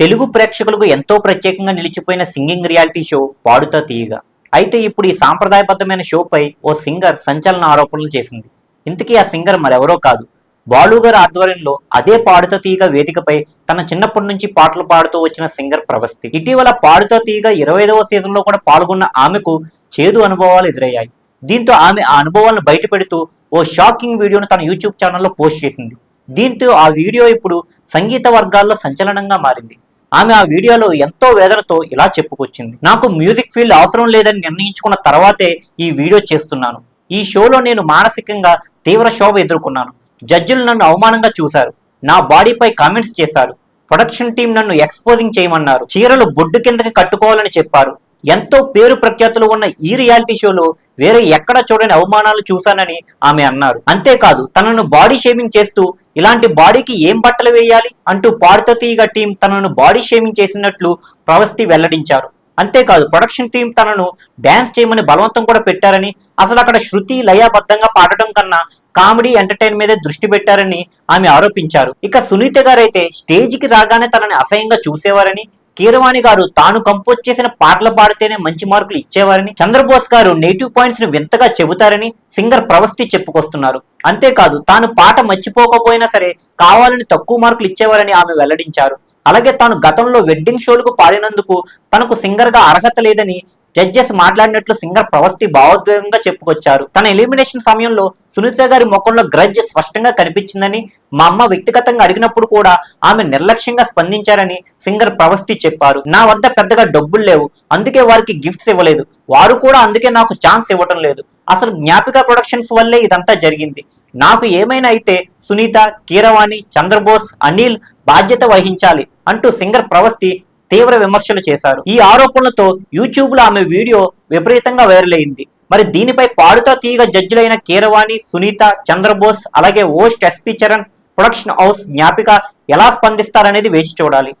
తెలుగు ప్రేక్షకులకు ఎంతో ప్రత్యేకంగా నిలిచిపోయిన సింగింగ్ రియాలిటీ షో పాడుతా తీయగా. అయితే ఇప్పుడు ఈ సాంప్రదాయబద్ధమైన షోపై ఓ సింగర్ సంచలన ఆరోపణలు చేసింది. ఇంతకీ ఆ సింగర్ మరెవరో కాదు. బాలుగారి ఆధ్వర్యంలో అదే పాడుతా తీగ వేదికపై తన చిన్నప్పటి నుంచి పాటలు పాడుతూ వచ్చిన సింగర్ ప్రవస్తి. ఇటీవల పాడుతా తీగ ఇరవై ఐదవ సీజన్లో కూడా పాల్గొన్న ఆమెకు చేదు అనుభవాలు ఎదురయ్యాయి. దీంతో ఆమె ఆ అనుభవాలను బయటపెడుతూ ఓ షాకింగ్ వీడియోను తన యూట్యూబ్ ఛానల్లో పోస్ట్ చేసింది. దీంతో ఆ వీడియో ఇప్పుడు సంగీత వర్గాల్లో సంచలనంగా మారింది. ఆమె ఆ వీడియోలో ఎంతో వేదనతో ఇలా చెప్పుకొచ్చింది. నాకు మ్యూజిక్ ఫీల్డ్ అవసరం లేదని నిర్ణయించుకున్న తర్వాతే ఈ వీడియో చేస్తున్నాను. ఈ షోలో నేను మానసికంగా తీవ్ర శోభ ఎదుర్కొన్నాను. జడ్జిలు నన్ను అవమానంగా చూశారు. నా బాడీపై కామెంట్స్ చేశారు. ప్రొడక్షన్ టీం నన్ను ఎక్స్పోజింగ్ చేయమన్నారు. చీరలు బొడ్డు కిందకి కట్టుకోవాలని చెప్పారు. ఎంతో పేరు ప్రఖ్యాతులు ఉన్న ఈ రియాలిటీ షోలో వేరే ఎక్కడ చూడని అవమానాలు చూశానని ఆమె అన్నారు. అంతేకాదు తనను బాడీ షేమింగ్ చేస్తూ ఇలాంటి బాడీకి ఏం బట్టలు వేయాలి అంటూ పాడుతీగ టీం తనను బాడీ షేమింగ్ చేసినట్లు ప్రవస్తి వెల్లడించారు. అంతేకాదు ప్రొడక్షన్ టీం తనను డ్యాన్స్ చేయమని బలవంతం కూడా పెట్టారని అసలు అక్కడ శృతి లయబద్ధంగా పాడటం కన్నా కామెడీ ఎంటర్టైన్ మీదే దృష్టి పెట్టారని ఆమె ఆరోపించారు. ఇక సునీత గారైతే స్టేజ్కి రాగానే తనని అసహ్యంగా చూసేవారని కీరవాణి గారు తాను కంపోజ్ చేసిన పాటలు పాడితేనే మంచి మార్కులు ఇచ్చేవారని చంద్రబోస్ గారు నెగిటివ్ పాయింట్స్ను వింతగా చెబుతారని సింగర్ ప్రవస్తి చెప్పుకొస్తున్నారు. అంతేకాదు తాను పాట మర్చిపోకపోయినా సరే కావాలని తక్కువ మార్కులు ఇచ్చేవారని ఆమె వెల్లడించారు. అలాగే తాను గతంలో వెడ్డింగ్ షోలకు పాడినందుకు తనకు సింగర్గా అర్హత లేదని జడ్జెస్ మాట్లాడినట్లు సింగర్ ప్రవస్తి భావోద్వేగంగా చెప్పుకొచ్చారు. తన ఎలిమినేషన్ సమయంలో సునీత గారి ముఖంలో గ్రజ్ స్పష్టంగా కనిపించిందని మా అమ్మ వ్యక్తిగతంగా అడిగినప్పుడు కూడా ఆమె నిర్లక్ష్యంగా స్పందించారని సింగర్ ప్రవస్తి చెప్పారు. నా వద్ద పెద్దగా డబ్బులు లేవు అందుకే వారికి గిఫ్ట్స్ ఇవ్వలేదు. వారు కూడా అందుకే నాకు ఛాన్స్ ఇవ్వటం లేదు. అసలు జ్ఞాపిక ప్రొడక్షన్స్ వల్లే ఇదంతా జరిగింది. నాకు ఏమైనా అయితే సునీత కీరవాణి చంద్రబోస్ అనిల్ బాధ్యత వహించాలి అంటూ సింగర్ ప్రవస్తి తీవ్ర విమర్శలు చేశారు. ఈ ఆరోపణలతో యూట్యూబ్లో ఆమె వీడియో విపరీతంగా వైరల్ అయింది. మరి దీనిపై పాడుతా తీగ జడ్జిలైన కీరవాణి సునీత చంద్రబోస్ అలాగే host SP Charan production house జ్ఞాపిక ఎలా స్పందిస్తారనేది వేచి చూడాలి.